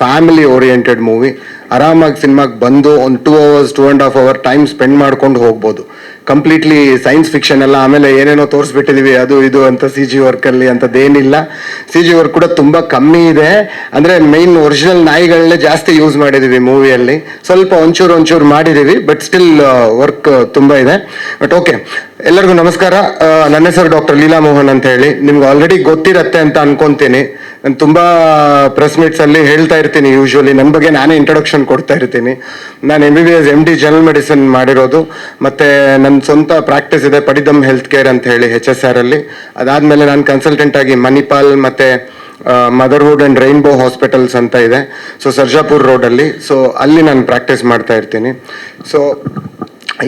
Family oriented movie ಆರಾಮಾಗಿ ಸಿನಿಮಾಗೆ ಬಂದು ಒಂದು two hours two and half hour time spend ಮಾಡ್ಕೊಂಡು ಹೋಗ್ಬೋದು. ಕಂಪ್ಲೀಟ್ಲಿ ಸೈನ್ಸ್ ಫಿಕ್ಷನ್ ಎಲ್ಲ ಆಮೇಲೆ ಏನೇನೋ ತೋರಿಸ್ಬಿಟ್ಟಿದ್ದೀವಿ ಅದು ಇದು ಅಂತ ಸಿ ಜಿ ವರ್ಕಲ್ಲಿ ಅಂಥದ್ದೇನಿಲ್ಲ ಸಿ ಜಿ ವರ್ಕ್ ಕೂಡ ತುಂಬ ಕಮ್ಮಿ ಇದೆ. ಅಂದರೆ ಮೈನ್ ಒರಿಜಿನಲ್ ನಾಯಿಗಳನ್ನೇ ಜಾಸ್ತಿ ಯೂಸ್ ಮಾಡಿದ್ದೀವಿ ಮೂವಿಯಲ್ಲಿ ಸ್ವಲ್ಪ ಒಂಚೂರು ಒಂಚೂರು ಮಾಡಿದ್ದೀವಿ ಬಟ್ ಸ್ಟಿಲ್ ವರ್ಕ್ ತುಂಬ ಇದೆ. ಬಟ್ ಓಕೆ ಎಲ್ಲರಿಗೂ ನಮಸ್ಕಾರ. ನನ್ನ ಹೆಸರು ಡಾಕ್ಟರ್ ಲೀಲಾ ಮೋಹನ್ ಅಂತ ಹೇಳಿ. ನಿಮ್ಗೆ ಆಲ್ರೆಡಿ ಗೊತ್ತಿರತ್ತೆ ಅಂತ ಅನ್ಕೊಂತೀನಿ. ನಾನು ತುಂಬ ಪ್ರೆಸ್ ಮೀಟ್ಸಲ್ಲಿ ಹೇಳ್ತಾ ಇರ್ತೀನಿ ಯೂಶ್ವಲಿ ನನ್ನ ಬಗ್ಗೆ ನಾನೇ ಇಂಟ್ರೊಡಕ್ಷನ್ ಕೊಡ್ತಾ ಇರ್ತೀನಿ. ನಾನು M B B S M D general medicine ಮಾಡಿರೋದು. ಮತ್ತೆ ನನ್ನ ಸ್ವಂತ ಪ್ರಾಕ್ಟೀಸ್ ಇದೆ ಪಡಿದಮ್ ಹೆಲ್ತ್ ಕೇರ್ ಅಂತ ಹೇಳಿ ಎಚ್ ಎಸ್ ಆರಲ್ಲಿ ಅದಾದಮೇಲೆ ನಾನು ಕನ್ಸಲ್ಟೆಂಟ್ ಆಗಿ ಮಣಿಪಾಲ್ ಮತ್ತೆ ಮದರ್ಹುಡ್ ಆ್ಯಂಡ್ ರೈನ್ಬೋ ಹಾಸ್ಪಿಟಲ್ಸ್ ಅಂತ ಇದೆ. ಸೊ ಸರ್ಜಾಪುರ್ ರೋಡಲ್ಲಿ ಸೊ ಅಲ್ಲಿ ನಾನು ಪ್ರಾಕ್ಟೀಸ್ ಮಾಡ್ತಾ ಇರ್ತೀನಿ. ಸೊ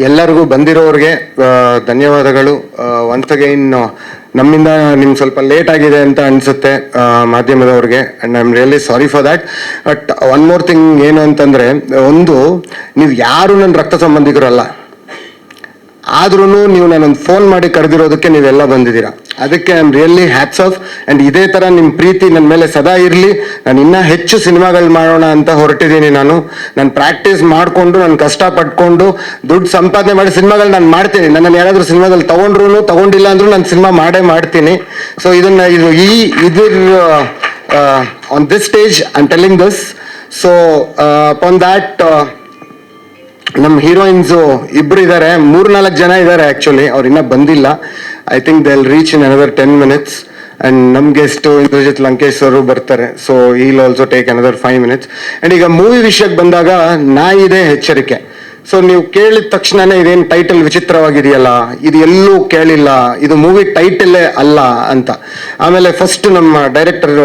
ಎಲ್ಲರಿಗೂ ಬಂದಿರೋರಿಗೆ ಧನ್ಯವಾದಗಳು. ಒನ್ಸ್ ಅಗೈನ್ ನಮ್ಮಿಂದ ನಿಮ್ಗೆ ಸ್ವಲ್ಪ ಲೇಟ್ ಆಗಿದೆ ಅಂತ ಅನಿಸುತ್ತೆ ಮಾಧ್ಯಮದವ್ರಿಗೆ. And I am really sorry for that but one more thing ಏನು ಅಂತಂದರೆ, ಒಂದು, ನೀವು ಯಾರು ನನ್ನ ರಕ್ತ ಸಂಬಂಧಿಕರಲ್ಲ. ಆದ್ರೂ ನೀವು ನಾನೊಂದು ಫೋನ್ ಮಾಡಿ ಕರೆದಿರೋದಕ್ಕೆ ನೀವೆಲ್ಲ ಬಂದಿದ್ದೀರಾ. ಅದಕ್ಕೆ I am really hats off and ಇದೇ ಥರ ನಿಮ್ಮ ಪ್ರೀತಿ ನನ್ನ ಮೇಲೆ ಸದಾ ಇರಲಿ. ನಾನು ಇನ್ನೂ ಹೆಚ್ಚು ಸಿನಿಮಾಗಳು ಮಾಡೋಣ ಅಂತ ಹೊರಟಿದ್ದೀನಿ ನಾನು. ನಾನು ಪ್ರಾಕ್ಟೀಸ್ ಮಾಡಿಕೊಂಡು, ನಾನು ಕಷ್ಟ ಪಟ್ಕೊಂಡು, ದುಡ್ಡು ಸಂಪಾದನೆ ಮಾಡಿ ಸಿನಿಮಾಗಳು ನಾನು ಮಾಡ್ತೀನಿ. ನನ್ನನ್ನು ಯಾರಾದರೂ ಸಿನಿಮಾದಲ್ಲಿ ತೊಗೊಂಡ್ರು ತಗೊಂಡಿಲ್ಲ ಅಂದ್ರೂ ನಾನು ಸಿನಿಮಾ ಮಾಡೇ ಮಾಡ್ತೀನಿ. ಸೊ ಇದನ್ನು ಇದು ಈ ಇದ್ರ on this stage I telling this so upon that ನಮ್ಮ ಹೀರೋಯಿನ್ಸು ಇಬ್ರು ಇದ್ದಾರೆ ಮೂರ್ನಾಲ್ಕು ಜನ ಇದ್ದಾರೆ ಆಕ್ಚುಲಿ ಅವ್ರು ಇನ್ನೂ ಬಂದಿಲ್ಲ. I think they reach in another ten minutes and ನಮ್ ಗೆಸ್ಟ್ ಇಂದ್ರಜಿತ್ ಲಂಕೇಶ್ ಅವರು ಬರ್ತಾರೆ. So we'll also take another five minutes and ಈಗ ಮೂವಿ ವಿಷಯಕ್ಕೆ ಬಂದಾಗ ನಾಯಿದೆ ಎಚ್ಚರಿಕೆ. ಸೊ ನೀವು ಕೇಳಿದ ತಕ್ಷಣನೇ ಇದೇನು ಟೈಟಲ್ ವಿಚಿತ್ರವಾಗಿದೆಯಲ್ಲ, ಇದು ಎಲ್ಲೂ ಕೇಳಿಲ್ಲ. ಇದು ಮೂವಿ ಟೈಟಲ್ಲೇ ಅಲ್ಲ ಅಂತ. ಆಮೇಲೆ ಫಸ್ಟ್ ನಮ್ಮ ಡೈರೆಕ್ಟರ್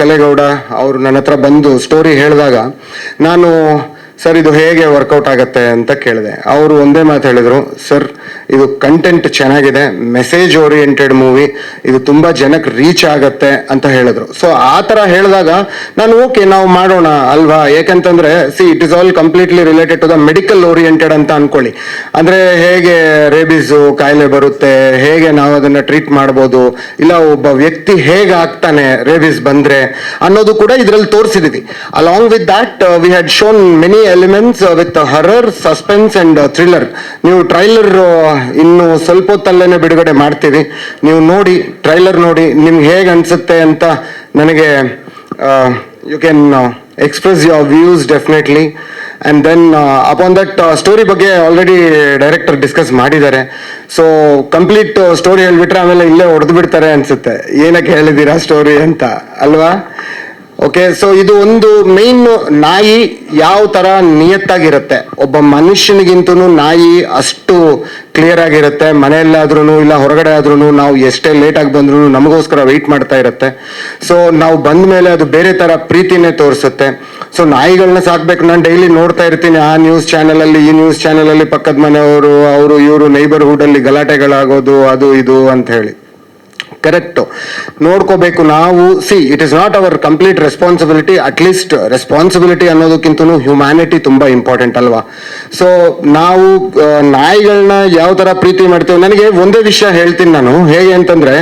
ಕಲೆಗೌಡ ಅವರು ನನ್ನ ಹತ್ರ ಬಂದು ಸ್ಟೋರಿ ಹೇಳಿದಾಗ, ನಾನು ಸರ್ ಇದು ಹೇಗೆ ವರ್ಕೌಟ್ ಆಗತ್ತೆ? ಅಂತ ಕೇಳಿದೆ. ಅವರು ಒಂದೇ ಮಾತು ಹೇಳಿದರು ಸರ್ ಇದು ಕಂಟೆಂಟ್ ಚೆನ್ನಾಗಿದೆ ಮೆಸೇಜ್ ಓರಿಯೆಂಟೆಡ್ ಮೂವಿ ಇದು ತುಂಬಾ ಜನಕ್ಕೆ ರೀಚ್ ಆಗತ್ತೆ ಅಂತ ಹೇಳಿದ್ರು. ಸೊ ಆ ಥರ ಹೇಳಿದಾಗ ನಾನು ಓಕೆ ನಾವು ಮಾಡೋಣ ಅಲ್ವಾ? ಯಾಕಂತಂದ್ರೆ see it is all completely related to the medical oriented ಅಂತ ಅನ್ಕೊಳ್ಳಿ. ಅಂದ್ರೆ, ಹೇಗೆ ರೇಬಿಸು ಕಾಯಿಲೆ ಬರುತ್ತೆ, ಹೇಗೆ ನಾವು ಅದನ್ನ ಟ್ರೀಟ್ ಮಾಡ್ಬೋದು, ಇಲ್ಲ ಒಬ್ಬ ವ್ಯಕ್ತಿ ಹೇಗೆ ಆಗ್ತಾನೆ ರೇಬಿಸ್ ಬಂದ್ರೆ ಅನ್ನೋದು ಕೂಡ ಇದರಲ್ಲಿ ತೋರಿಸಿದೀವಿ. Along with that we had shown many elements with horror suspense and thriller ನೀವು ಟ್ರೈಲರ್ ಇನ್ನು ಸ್ವಲ್ಪ ಹೊತ್ತಲ್ಲೇನೆ ಬಿಡುಗಡೆ ಮಾಡ್ತೀವಿ. ನೀವು ನೋಡಿ, ಟ್ರೈಲರ್ ನೋಡಿ, ನಿಮ್ಗೆ ಹೇಗೆ ಅನಿಸುತ್ತೆ ಅಂತ ನನಗೆ you can express your views definitely and then upon that story ಬಗ್ಗೆ ಆಲ್ರೆಡಿ ಡೈರೆಕ್ಟರ್ ಡಿಸ್ಕಸ್ ಮಾಡಿದ್ದಾರೆ. ಸೊ ಕಂಪ್ಲೀಟ್ ಸ್ಟೋರಿ ಹೇಳ್ಬಿಟ್ರೆ ಆಮೇಲೆ ಇಲ್ಲೇ ಹೊಡೆದು ಬಿಡ್ತಾರೆ ಅನಿಸುತ್ತೆ. ಏನಕ್ಕೆ ಹೇಳಿದ್ದೀರಾ ಸ್ಟೋರಿ ಅಂತ, ಅಲ್ವಾ? ಓಕೆ ಸೊ ಇದು ಒಂದು ಮೇನ್ ನಾಯಿ ಯಾವ ತರ ನಿಯತ್ತಾಗಿರುತ್ತೆ? ಒಬ್ಬ ಮನುಷ್ಯನಿಗಿಂತೂ ನಾಯಿ ಅಷ್ಟು ಕ್ಲಿಯರ್ ಆಗಿರುತ್ತೆ. ಮನೆಯಲ್ಲಾದ್ರೂ ಇಲ್ಲ, ಹೊರಗಡೆ ಆದ್ರೂ ನಾವು ಎಷ್ಟೇ ಲೇಟ್ ಆಗಿ ಬಂದ್ರು ನಮಗೋಸ್ಕರ ವೆಯ್ಟ್ ಮಾಡ್ತಾ ಇರುತ್ತೆ. ಸೊ ನಾವು ಬಂದ ಮೇಲೆ ಅದು ಬೇರೆ ತರ ಪ್ರೀತಿನೇ ತೋರಿಸುತ್ತೆ. ಸೊ ನಾಯಿಗಳನ್ನ ಸಾಕ್ಬೇಕು, ನಾನು ಡೈಲಿ ನೋಡ್ತಾ ಇರ್ತೀನಿ. ಆ ನ್ಯೂಸ್ ಚಾನೆಲ್ ಅಲ್ಲಿ, ಈ ನ್ಯೂಸ್ ಚಾನೆಲ್ ಅಲ್ಲಿ ಪಕ್ಕದ ಮನೆಯವರು, ಅವರು, ಇವರು ನೈಬರ್ಹುಡ್ ಅಲ್ಲಿ ಗಲಾಟೆಗಳಾಗೋದು, ಅದು, ಇದು ಅಂತ ಹೇಳಿ. ಕರೆಕ್ಟ್ ನೋಡ್ಕೋಬೇಕು ನಾವು. See it is not our complete responsibility at least responsibility ಅನ್ನೋದಕ್ಕಿಂತ ಹ್ಯುಮ್ಯಾನಿಟಿ ತುಂಬಾ ಇಂಪಾರ್ಟೆಂಟ್ ಅಲ್ವಾ? ಸೊ ನಾವು ನಾಯಿಗಳನ್ನ ಯಾವ ತರ ಪ್ರೀತಿ ಮಾಡ್ತೇವೆ? ನನಗೆ ಒಂದೇ ವಿಷಯ ಹೇಳ್ತೀನಿ ನಾನು. ಹೇಗೆ ಅಂತಂದ್ರೆ,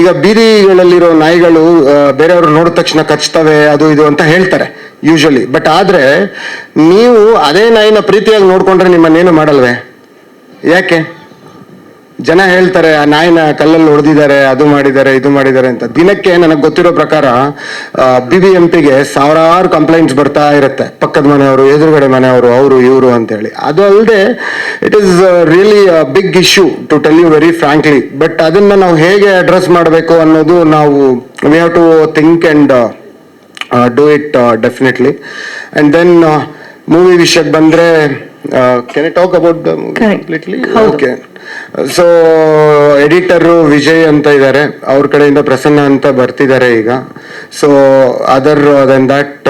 ಈಗ ಬೀದಿಗಳಲ್ಲಿರೋ ನಾಯಿಗಳು ಬೇರೆಯವರು ನೋಡಿದ ತಕ್ಷಣ ಕಚ್ತವೆ, ಅದು ಇದು ಅಂತ ಹೇಳ್ತಾರೆ ಯೂಶಲಿ ಬಟ್ ಆದ್ರೆ, ನೀವು ಅದೇ ನಾಯಿನ ಪ್ರೀತಿಯಾಗಿ ನೋಡ್ಕೊಂಡ್ರೆ ನಿಮ್ಮನ್ನೇನು ಮಾಡಲ್ವೇ? ಯಾಕೆ? ಜನ ಹೇಳ್ತಾರೆ ಆ ನಾಯಿನ ಕಲ್ಲಲ್ಲಿ ಹೊಡೆದಿದ್ದಾರೆ ಅದು ಮಾಡಿದ್ದಾರೆ ಇದು ಮಾಡಿದ್ದಾರೆ ಅಂತ. ದಿನಕ್ಕೆ ನನಗೆ ಗೊತ್ತಿರೋ ಪ್ರಕಾರ ಬಿ ಬಿ ಎಂ ಪಿಗೆ ಸಾವಿರಾರು ಕಂಪ್ಲೇಂಟ್ಸ್ ಬರ್ತಾ ಇರುತ್ತೆ. ಪಕ್ಕದ ಮನೆಯವರು ಎದುರುಗಡೆ ಮನೆಯವರು ಅವರು ಇವರು ಅಂತೇಳಿ. ಅದು ಅಲ್ಲದೆ it is really big issue to tell you very frankly but ಅದನ್ನ ನಾವು ಹೇಗೆ ಅಡ್ರೆಸ್ ಮಾಡಬೇಕು ಅನ್ನೋದು ನಾವು we have to think and do it definitely and then movie ವಿಷಯಕ್ಕೆ ಬಂದ್ರೆ can talk about the movie. Completely. Okay so editor Vijay ಅಂತ ಇದ್ದಾರೆ ಅವ್ರ ಕಡೆಯಿಂದ ಪ್ರಸನ್ನ ಅಂತ ಬರ್ತಿದ್ದಾರೆ ಈಗ. So other than that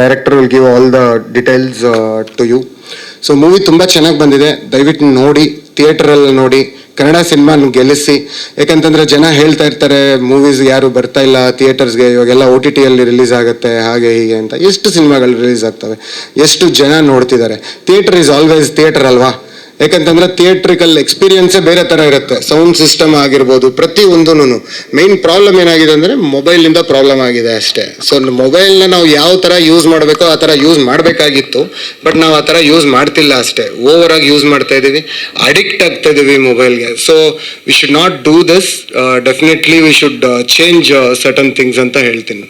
director will give all the details to you so movie ತುಂಬ ಚೆನ್ನಾಗಿ ಬಂದಿದೆ. ದಯವಿಟ್ಟು ನೋಡಿ ಥಿಯೇಟ್ರಲ್ಲಿ ನೋಡಿ, ಕನ್ನಡ ಸಿನಿಮಾ ಗೆಲ್ಲಿಸಿ. ಯಾಕಂತಂದ್ರೆ ಜನ ಹೇಳ್ತಾ ಇರ್ತಾರೆ ಮೂವೀಸ್ ಯಾರು ಬರ್ತಾ ಇಲ್ಲ ಥಿಯೇಟರ್ಸ್ಗೆ ಇವಾಗೆಲ್ಲ ಓ ಟಿ ಟಿಯಲ್ಲಿ ರಿಲೀಸ್ ಆಗುತ್ತೆ, ಹಾಗೆ ಹೀಗೆ ಅಂತ. ಎಷ್ಟು ಸಿನಿಮಾಗಳು ರಿಲೀಸ್ ಆಗ್ತವೆ? ಎಷ್ಟು ಜನ ನೋಡ್ತಿದ್ದಾರೆ? ಥಿಯೇಟರ್ ಇಸ್ ಆಲ್ವೇಸ್ ಥಿಯೇಟರ್ ಅಲ್ವಾ? ಯಾಕಂತಂದ್ರೆ ಥಿಯೇಟ್ರಿಕಲ್ ಎಕ್ಸ್ಪೀರಿಯನ್ಸೇ ಬೇರೆ ತರ ಇರುತ್ತೆ. ಸೌಂಡ್ ಸಿಸ್ಟಮ್ ಆಗಿರ್ಬೋದು, ಪ್ರತಿ ಒಂದೂನು ಮೈನ್ ಪ್ರಾಬ್ಲಮ್ ಏನಾಗಿದೆ ಅಂದ್ರೆ ಮೊಬೈಲ್ ಇಂದ ಪ್ರಾಬ್ಲಮ್ ಆಗಿದೆ ಅಷ್ಟೇ. ಸೊ ಮೊಬೈಲ್ನ ನಾವು ಯಾವ ತರ ಯೂಸ್ ಮಾಡಬೇಕೋ ಆ ತರ ಯೂಸ್ ಮಾಡಬೇಕಾಗಿತ್ತು. ಬಟ್ ನಾವು ಆ ತರ ಯೂಸ್ ಮಾಡ್ತಿಲ್ಲ ಅಷ್ಟೇ. ಓವರ್ ಆಗಿ ಯೂಸ್ ಮಾಡ್ತಾ ಇದೀವಿ ಅಡಿಕ್ಟ್ ಆಗ್ತಾ ಇದೀವಿ ಮೊಬೈಲ್ಗೆ so we should not do this definitely we should change certain things ಅಂತ ಹೇಳ್ತೀನಿ.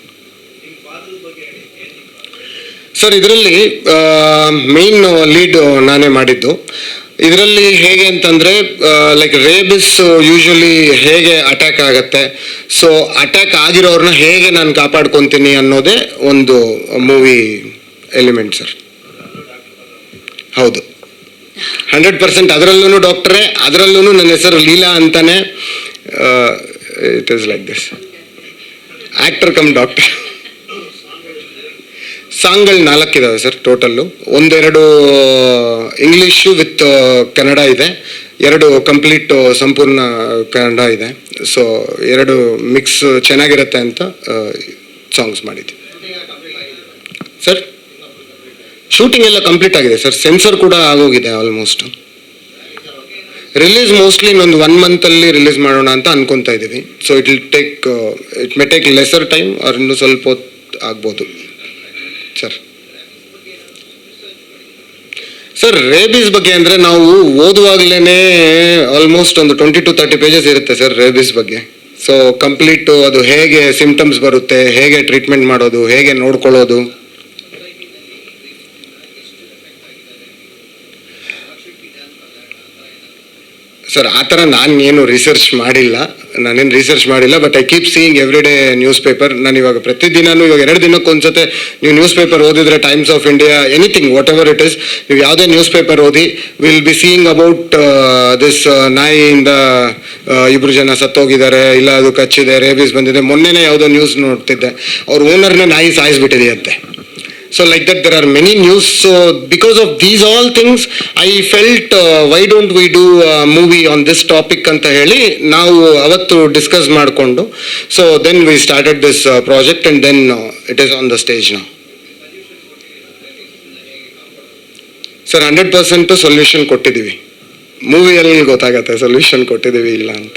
ಸರ್ ಇದರಲ್ಲಿ ಮೇನ್ ಲೀಡ್ ನಾನೇ ಮಾಡಿದ್ದು. ಇದರಲ್ಲಿ ಹೇಗೆ ಅಂತಂದ್ರೆ ಲೈಕ್ ರೇಬಿಸ್ ಯೂಶಲಿ ಹೇಗೆ ಅಟ್ಯಾಕ್ ಆಗತ್ತೆ. ಸೊ ಅಟ್ಯಾಕ್ ಆಗಿರೋರ್ನ ಹೇಗೆ ನಾನು ಕಾಪಾಡ್ಕೊತೀನಿ ಅನ್ನೋದೇ ಒಂದು ಮೂವಿ ಎಲಿಮೆಂಟ್ ಸರ್ ಹೌದು. ಹಂಡ್ರೆಡ್ ಪರ್ಸೆಂಟ್ ಅದರಲ್ಲೂ ಡಾಕ್ಟ್ರೇ ಅದರಲ್ಲೂ ನನ್ನ ಹೆಸರು ಲೀಲಾ ಅಂತಾನೆ it is like this actor cum doctor ಸಾಂಗ್ಗಳು ನಾಲ್ಕಿದಾವೆ ಸರ್ ಟೋಟಲ್ಲು ಒಂದೆರಡು ಇಂಗ್ಲೀಷು ವಿತ್ ಕನ್ನಡ ಇದೆ. ಎರಡು ಕಂಪ್ಲೀಟ್ ಸಂಪೂರ್ಣ ಕನ್ನಡ ಇದೆ. ಸೊ ಎರಡು ಮಿಕ್ಸ್ ಚೆನ್ನಾಗಿರುತ್ತೆ ಅಂತ ಸಾಂಗ್ಸ್ ಮಾಡಿದ್ವಿ. ಸರ್ ಶೂಟಿಂಗ್ ಎಲ್ಲ ಕಂಪ್ಲೀಟ್ ಆಗಿದೆ ಸರ್ ಸೆನ್ಸರ್ ಕೂಡ ಆಗೋಗಿದೆ ಆಲ್ಮೋಸ್ಟ್ ರಿಲೀಸ್ ಮೋಸ್ಟ್ಲಿ ಇನ್ನೊಂದು ಒನ್ ಮಂತಲ್ಲಿ ರಿಲೀಸ್ ಮಾಡೋಣ ಅಂತ ಅನ್ಕೊಂತಾ ಇದ್ದೀವಿ. So it will take it may take lesser time ಅವ್ರ ಇನ್ನೂ ಸ್ವಲ್ಪ ಹೊತ್ತು ಆಗ್ಬೋದು ಸರ್ ಸರ್ ರೇಬಿಸ್ ಬಗ್ಗೆ ಅಂದ್ರೆ ನಾವು ಓದುವಾಗ್ಲೇನೆ ಆಲ್ಮೋಸ್ಟ್ ಒಂದು ಟ್ವೆಂಟಿ ಟು ತರ್ಟಿ ಪೇಜಸ್ ಇರುತ್ತೆ ಸರ್ ರೇಬಿಸ್ ಬಗ್ಗೆ. ಸೊ ಕಂಪ್ಲೀಟ್ ಅದು ಹೇಗೆ ಸಿಂಪ್ಟಮ್ಸ್ ಬರುತ್ತೆ, ಹೇಗೆ ಟ್ರೀಟ್ಮೆಂಟ್ ಮಾಡೋದು, ಹೇಗೆ ನೋಡ್ಕೊಳ್ಳೋದು. ಸರ್ ಆ ಥರ ನಾನು ಏನು ರಿಸರ್ಚ್ ಮಾಡಿಲ್ಲ. ನಾನೇನು ರಿಸರ್ಚ್ ಮಾಡಿಲ್ಲ but I keep seeing every day newspaper ನಾನು ಇವಾಗ ಪ್ರತಿದಿನನೂ ಇವಾಗ ಎರಡು ದಿನಕ್ಕೆ ಒಂದ್ಸತೆ ನೀವು ನ್ಯೂಸ್ ಪೇಪರ್ ಓದಿದ್ರೆ Times of India anything whatever it is ನೀವು ಯಾವುದೇ ನ್ಯೂಸ್ ಪೇಪರ್ ಓದಿ will be seeing about this ನಾಯಿಯಿಂದ ಇಬ್ಬರು ಜನ ಸತ್ತೋಗಿದ್ದಾರೆ, ಇಲ್ಲ ಅದು ಕಚ್ಚಿದೆ ರೇಬೀಸ್ ಬಂದಿದೆ. ಮೊನ್ನೆನೇ ಯಾವುದೋ ನ್ಯೂಸ್ ನೋಡ್ತಿದ್ದೆ. ಅವ್ರ ಓನರ್ನ ನಾಯಿ ಸಾಯಿಸ್ಬಿಟ್ಟಿದೆಯಂತೆ. So like are many are many news so because of these all felt I felt why don't we do movie on this topic ಅಂತ ಹೇಳಿ ನಾವು ಅವತ್ತು ಡಿಸ್ಕಸ್ ಮಾಡಿಕೊಂಡು so then we started this project and then it is on the stage ನಾವು sir hundred percent solution ಕೊಟ್ಟಿದ್ದೀವಿ. ಮೂವಿಯಲ್ಲಿ ಗೊತ್ತಾಗತ್ತೆ solution ಕೊಟ್ಟಿದ್ದೀವಿ ಇಲ್ಲ ಅಂತ.